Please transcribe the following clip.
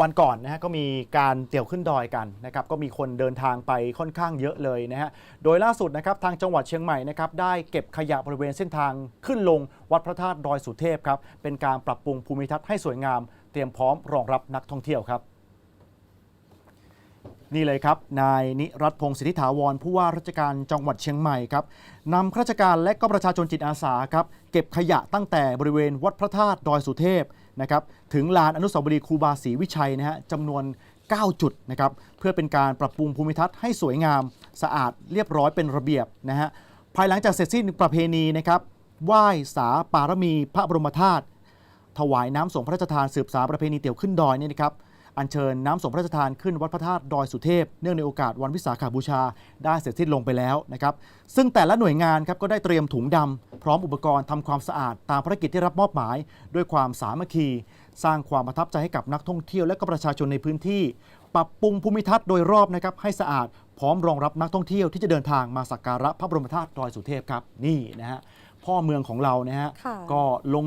วันก่อนนะฮะก็มีการเตี่ยวขึ้นดอยกันนะครับก็มีคนเดินทางไปค่อนข้างเยอะเลยนะฮะโดยล่าสุดนะครับทางจังหวัดเชียงใหม่นะครับได้เก็บขยะบริเวณเส้นทางขึ้นลงวัดพระธาตุดอยสุเทพครับเป็นการปรับปรุงภูมิทัศน์ให้สวยงาม เตรียมพร้อมรองรับนักท่องเที่ยวครับ นี่เลยครับ นายนิรัตพงศ์สิทธิถาวรผู้ว่าราชการจังหวัดเชียงใหม่ครับนำข้าราชการและก็ประชาชนจิตอาสาครับเก็บขยะตั้งแต่บริเวณวัดพระธาตุดอยสุเทพนะครับถึงลานอนุสาวรีย์ครูบาศรีวิชัยนะฮะจำนวน 9 จุดนะครับเพื่อเป็นการปรับปรุงภูมิทัศน์ให้สวยงาม สะอาดเรียบร้อยเป็นระเบียบนะฮะภายหลังจากเสร็จสิ้นประเพณีนะครับไหว้สาปารมีพระบรมธาตุถวายน้ำส่งพระราชทานสืบสารประเพณีเตี่ยวขึ้นดอยเนี่ยนะครับ อัญเชิญน้ำส่งพระราชทานขึ้นวัดพระธาตุดอยสุเทพ เนื่องในโอกาสวันวิสาขาบูชา ได้เสร็จสิ้นลงไปแล้วนะครับ ซึ่งแต่ละหน่วยงานครับก็ได้เตรียมถุงดำพร้อมอุปกรณ์ทำความสะอาดตามภารกิจที่รับมอบหมาย ด้วยความสามัคคี สร้างความประทับใจให้กับนักท่องเที่ยวและก็ประชาชนในพื้นที่ ปรับปรุงภูมิทัศน์โดยรอบนะครับให้สะอาดพร้อมรองรับนักท่องเที่ยวที่จะเดินทางมาสักการะพระบรมธาตุดอยสุเทพครับนี่นะฮะพ่อเมืองของเรานะฮะค่ะ ก็ลง